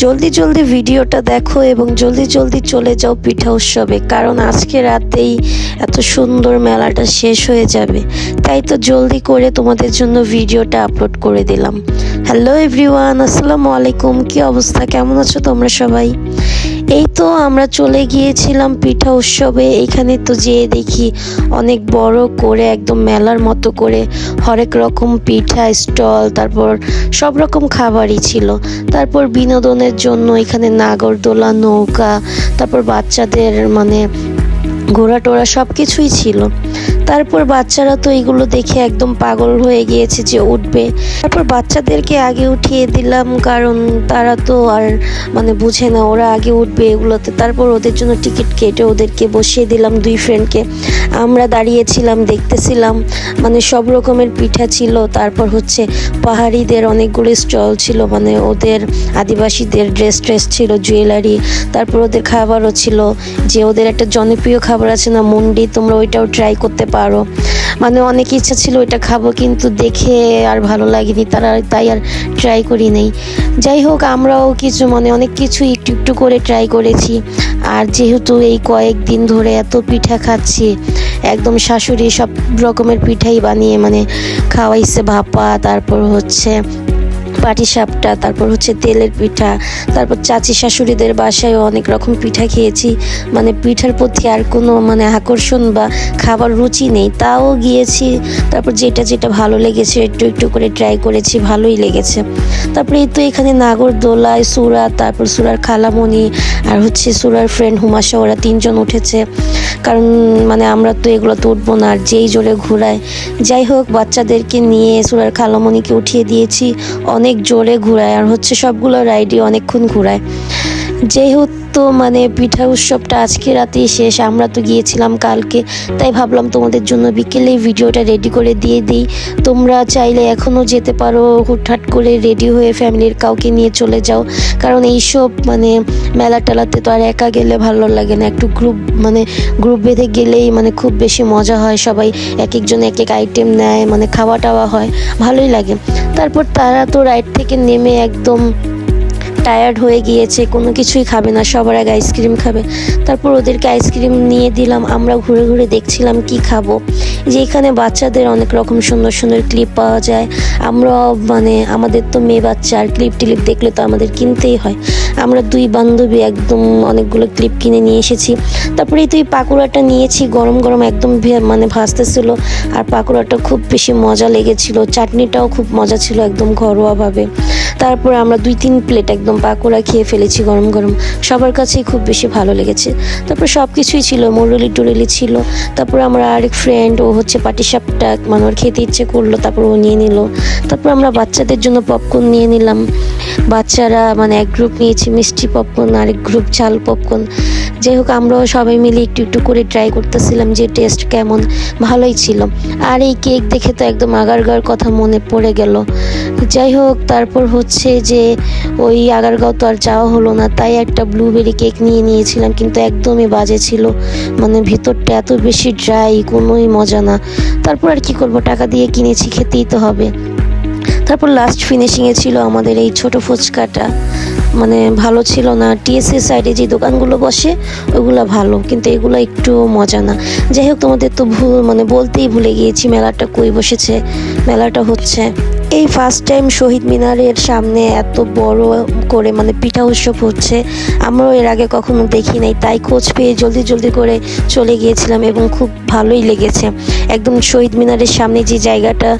জলদি জলদি ভিডিওটা দেখো এবং জলদি জলদি চলে যাও পিঠা উৎসবে, কারণ আজকে রাতেই এত সুন্দর মেলাটা শেষ হয়ে যাবে। তাই তো জলদি করে তোমাদের জন্য ভিডিওটা আপলোড করে দিলাম। হ্যালো এভরিওয়ান আসসালামু আলাইকুম। কি অবস্থা? কেমন আছো তোমরা সবাই? এই তো আমরা চলে গিয়েছিলাম পিঠা উৎসবে। এখানে তো যেয়ে দেখি অনেক বড় করে, একদম মেলার মতো করে হরেক রকম পিঠা, স্টল, তারপর সব রকম খাবারই ছিল। তারপর বিনোদনের জন্য এখানে নাগরদোলা, নৌকা, তারপর বাচ্চাদের মানে ঘোড়া টোরা সব কিছুই ছিল। তারপর বাচ্চারা তো এগুলো দেখে একদম পাগল হয়ে গিয়েছে যে উঠবে। তারপর বাচ্চাদেরকে আগে উঠিয়ে দিলাম, কারণ তারা তো আর মানে বুঝে না ওরা আগে উঠবে এগুলোতে। তারপর ওদের জন্য টিকিট কেটে ওদেরকে বসিয়ে দিলাম দুই ফ্রেন্ডকে আমরা দাঁড়িয়েছিলাম, দেখতেছিলাম। মানে সব রকমের পিঠা ছিল, তারপর হচ্ছে পাহাড়িদের অনেকগুলো স্টল ছিল মানে ওদের আদিবাসীদের ড্রেস ট্রেস ছিল, জুয়েলারি, তারপর ওদের খাবারও ছিল। যে ওদের একটা জনপ্রিয় খাবার আছে না, মুন্ডি, তোমরা ওইটাও ট্রাই করতে পারো। মানে অনেক ইচ্ছা ছিল ওইটা খাব, কিন্তু দেখে আর ভালো লাগেনি, তারা তাই আর ট্রাই করি নেই। যাই হোক, আমরাও কিছু মানে অনেক কিছু একটু একটু করে ট্রাই করেছি। আর যেহেতু এই কয়েকদিন ধরে এত পিঠা খাচ্ছি, একদম শাশুড়ি সব রকমের পিঠাই বানিয়ে মানে খাওয়াইছে ভাপা, তারপর হচ্ছে পাটিসাপটা তারপর হচ্ছে তেলের পিঠা, তারপর চাচি শাশুড়িদের বাসায় অনেক রকম পিঠা খেয়েছি। মানে পিঠার প্রতি আর কোনো মানে আকর্ষণ বা খাবার রুচি নেই, তাও গিয়েছি। তারপর যেটা যেটা ভালো লেগেছে, একটু একটু করে ট্রাই করেছি, ভালোই লেগেছে। তারপরে এই তো এখানে নাগরদোলায় সুরা, তারপর সুরার খালামণি আর হচ্ছে সুরার ফ্রেন্ড হুমাশা, ওরা তিনজন উঠেছে। কারণ মানে আমরা তো এগুলো তো উঠবো না, আর যেই জোরে ঘোরায়। যাই হোক, বাচ্চাদেরকে নিয়ে সুরার খালামণিকে উঠিয়ে দিয়েছি। অনেক জোরে ঘুরায় আর হচ্ছে সবগুলো রাইডই অনেকক্ষণ ঘোরায়। যেহেতু মানে পিঠা উৎসবটা আজকে রাতেই শেষ, আমরা তো গিয়েছিলাম কালকে, তাই ভাবলাম তোমাদের জন্য বিকেলে ভিডিওটা রেডি করে দিয়ে দিই। তোমরা চাইলে এখনও যেতে পারো, হুটহাট করে রেডি হয়ে ফ্যামিলির কাউকে নিয়ে চলে যাও। কারণ এইসব মানে মেলা টেলাতে তো আর একা গেলে ভালো লাগে না। একটু গ্রুপ মানে গ্রুপ বেঁধে গেলেই মানে খুব বেশি মজা হয়। সবাই এক একজন এক এক আইটেম নেয় মানে খাওয়া টাওয়া হয়, ভালোই লাগে। তারপর তারা তো রাইড থেকে নেমে একদম টায়ার্ড হয়ে গিয়েছে, কোনো কিছুই খাবে না, সবার আগে আইসক্রিম খাবে। তারপর ওদেরকে আইসক্রিম নিয়ে দিলাম, আমরা ঘুরে ঘুরে দেখছিলাম কি খাব। যে এখানে বাচ্চাদের অনেক রকম সুন্দর সুন্দর ক্লিপ পাওয়া যায়। আমরা মানে আমাদের তো মেয়ে বাচ্চা, আর ক্লিপ টিলিপ দেখলে তো আমাদের কিনতেই হয়। আমরা দুই বান্ধবী একদম অনেকগুলো ক্লিপ কিনে নিয়ে এসেছি। তারপরে তুই পাকোড়াটা নিয়েছি, গরম গরম একদম মানে ভাজতেছিল। আর পাকোড়াটা খুব বেশি মজা লেগেছিল, চাটনিটাও খুব মজা ছিল একদম ঘরোয়াভাবে। তারপর আমরা দুই তিন প্লেট একদম পাকোড়া খেয়ে ফেলেছি গরম গরম। সবার কাছেই খুব বেশি ভালো লেগেছে। তারপর সব কিছুই ছিল, মুরলি টুরলি ছিল। তারপর আমরা আরেক ফ্রেন্ড ও হচ্ছে পাটিসাপটা মানে ওর খেতে ইচ্ছে করল, তারপর ও নিয়ে নিল। তারপর আমরা বাচ্চাদের জন্য পপকর্ন নিয়ে নিলাম। বাচ্চারা মানে এক গ্রুপ নিয়েছি, মিষ্টি পপকর্ন আরেক গ্রুপ ঝাল পপকর্ন যাই হোক, আমরাও সবাই মিলে একটু একটু করে ট্রাই করতেছিলাম যে টেস্ট কেমন, ভালোই ছিল। আর এই কেক দেখে তো একদম আগারগার কথা মনে পড়ে গেল। যাই হোক, তারপর হচ্ছে যে ওই আগারগাঁও তো আর যাওয়া হলো না, তাই একটা ব্লুবেরি কেক নিয়ে নিয়েছিলাম, কিন্তু একদমই বাজে ছিল। মানে ভিতরটা এত বেশি ড্রাই কোনোই মজা না। তারপর আর কি করব, টাকা দিয়ে কিনেছি, খেতেই তো হবে। তারপর লাস্ট ফিনিশিংয়ে ছিল আমাদের এই ছোট ফুচকাটা। মানে ভালো ছিল না। টিএসসি সাইডে যে দোকানগুলো বসে, ওগুলো ভালো, কিন্তু এগুলো একটু মজা না। যাই হোক, তোমাদের তো ভুল মানে বলতেই ভুলে গিয়েছি, মেলাটা কই বসেছে, মেলাটা হচ্ছে। এই ফার্স্ট টাইম শহীদ মিনারের সামনে এত বড় করে মানে পিঠা উৎসব হচ্ছে, আমরাও এর আগে কখনো দেখি নাই, তাই খোঁজ পেয়ে জলদি জলদি করে চলে গিয়েছিলাম এবং খুব ভালোই লেগেছে। একদম শহীদ মিনারের সামনে যে জায়গাটা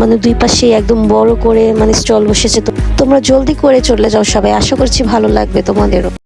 মানে দুই পাশে একদম বড় করে মানে স্টল বসেছে, তো তোমরা জলদি করে চলে যাও সবাই, আশা করছি ভালো লাগবে তোমাদেরও।